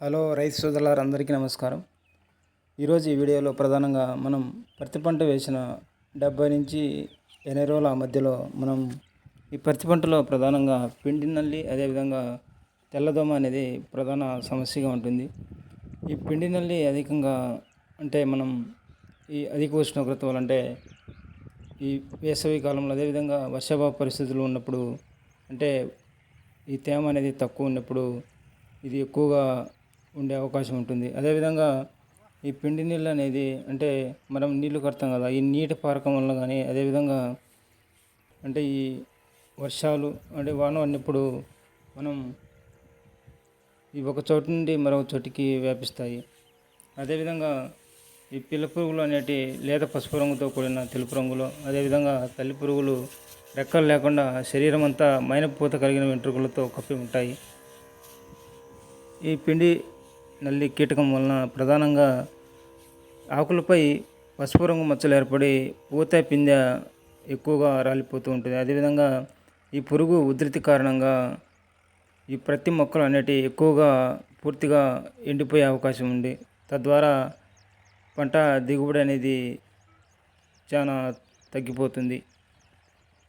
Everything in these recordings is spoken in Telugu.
హలో రైతు సోదరులారు అందరికీ నమస్కారం. ఈరోజు ఈ వీడియోలో ప్రధానంగా మనం పత్తి పంట వేసిన డెబ్బై నుంచి ఎనభై రోజుల మధ్యలో మనం ఈ పత్తి పంటలో ప్రధానంగా పిండి నల్లి అదేవిధంగా తెల్లదోమ అనేది ప్రధాన సమస్యగా ఉంటుంది. ఈ పిండి నల్లి అధికంగా అంటే మనం ఈ అధిక ఉష్ణోగ్రత వలంటే ఈ వేసవి కాలంలో అదేవిధంగా వర్షాభావ పరిస్థితులు ఉన్నప్పుడు అంటే ఈ తేమ అనేది తక్కువ ఉన్నప్పుడు ఇది ఎక్కువగా ఉండే అవకాశం ఉంటుంది. అదేవిధంగా ఈ పిండి నీళ్ళు అనేది అంటే మనం నీళ్ళు కడతాం కదా ఈ నీటి పారకం వల్ల కానీ అదేవిధంగా అంటే ఈ వర్షాలు అంటే వాన పడినప్పుడు మనం ఈ ఒక చోటు నుండి మరొక చోటికి వ్యాపిస్తాయి. అదేవిధంగా ఈ పిల్ల పురుగులు అనేటి లేత పసుపు రంగుతో కూడిన తెలుపు రంగులో అదేవిధంగా తల్లి పురుగులు రెక్కలు లేకుండా శరీరం అంతా మైనపూత కలిగిన వెంట్రుకలతో కప్పి ఉంటాయి. ఈ పిండి నల్లి కీటకం వలన ప్రధానంగా ఆకులపై పసుపు రంగు మచ్చలు ఏర్పడి పూత పిందె ఎక్కువగా రాలిపోతూ ఉంటుంది. అదేవిధంగా ఈ పురుగు ఉధృతి కారణంగా ఈ ప్రతి మొక్కలు అనేటివి ఎక్కువగా పూర్తిగా ఎండిపోయే అవకాశం ఉంది. తద్వారా పంట దిగుబడి అనేది చాలా తగ్గిపోతుంది.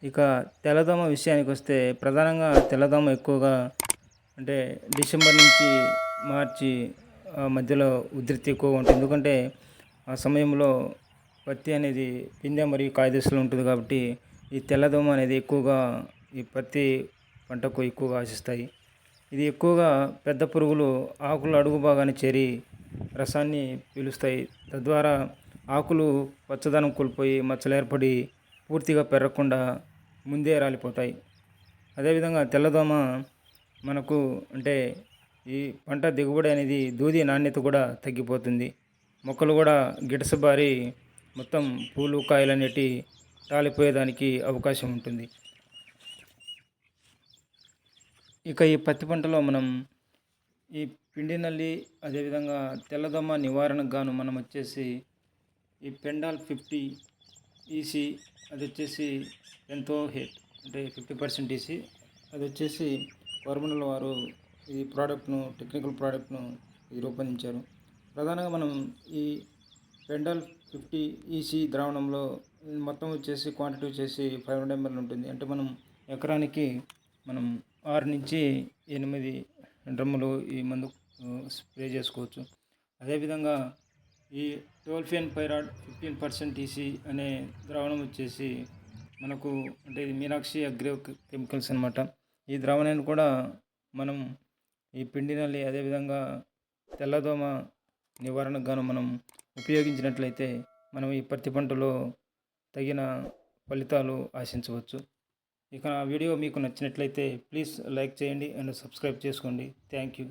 ఇక తెల్లదోమ విషయానికి వస్తే ప్రధానంగా తెల్లదోమ ఎక్కువగా అంటే డిసెంబర్ నుంచి మార్చి మధ్యలో ఉధృతి ఎక్కువగా ఉంటుంది. ఎందుకంటే ఆ సమయంలో పత్తి అనేది పిందె మరియు కాయ దశలో ఉంటుంది కాబట్టి ఈ తెల్లదోమ అనేది ఎక్కువగా ఈ పత్తి పంటకు ఎక్కువగా ఆశిస్తాయి. ఇది ఎక్కువగా పెద్ద పురుగులు ఆకులు అడుగు భాగాన్ని చేరి రసాన్ని పీలుస్తాయి. తద్వారా ఆకులు పచ్చదనం కోల్పోయి మచ్చలు ఏర్పడి పూర్తిగా పెరగకుండా ముందే రాలిపోతాయి. అదేవిధంగా తెల్లదోమ మనకు అంటే ఈ పంట దిగుబడి అనేది దూది నాణ్యత కూడా తగ్గిపోతుంది. మొక్కలు కూడా గిడసబారి మొత్తం పూలు కాయలు అనేటి రాలిపోయేదానికి అవకాశం ఉంటుంది. ఇక ఈ పత్తి పంటలో మనం ఈ పిండి నల్లి అదేవిధంగా తెల్లదోమ నివారణకు గాను మనం వచ్చేసి ఈ పెండాల్ ఫిఫ్టీ ఈసీ అది వచ్చేసి ఎంతో హెట్ అంటే ఫిఫ్టీ పర్సెంట్ ఈసీ అది వచ్చేసి వర్మనల్ వారు ఈ ప్రోడక్ట్ను టెక్నికల్ ప్రోడక్ట్ను ఇది రూపొందించారు. ప్రధానంగా మనం ఈ పెండల్ ఫిఫ్టీ ఈసీ ద్రావణంలో మొత్తం వచ్చేసి క్వాంటిటీ వచ్చేసి ఫైవ్ హండ్రెడ్ ఎంఎల్ ఉంటుంది. అంటే మనం ఎకరానికి మనం ఆరు నుంచి ఎనిమిది డ్రమ్ములు ఈ మందు స్ప్రే చేసుకోవచ్చు. అదేవిధంగా ఈ tolfenpyrad fifteen percent EC అనే ద్రావణం వచ్చేసి మనకు అంటే ఇది మీనాక్షి అగ్రో కెమికల్స్ అనమాట ఈ ద్రావణాన్ని కూడా మనం ఈ పిండి నల్లి అదేవిధంగా తెల్లదోమ నివారణకు గాను మనం ఉపయోగించినట్లయితే మనం ఈ పత్తి పంటలో తగిన ఫలితాలు ఆశించవచ్చు. ఇక ఆ వీడియో మీకు నచ్చినట్లయితే ప్లీజ్ లైక్ చేయండి అండ్ సబ్స్క్రైబ్ చేసుకోండి. Thank you.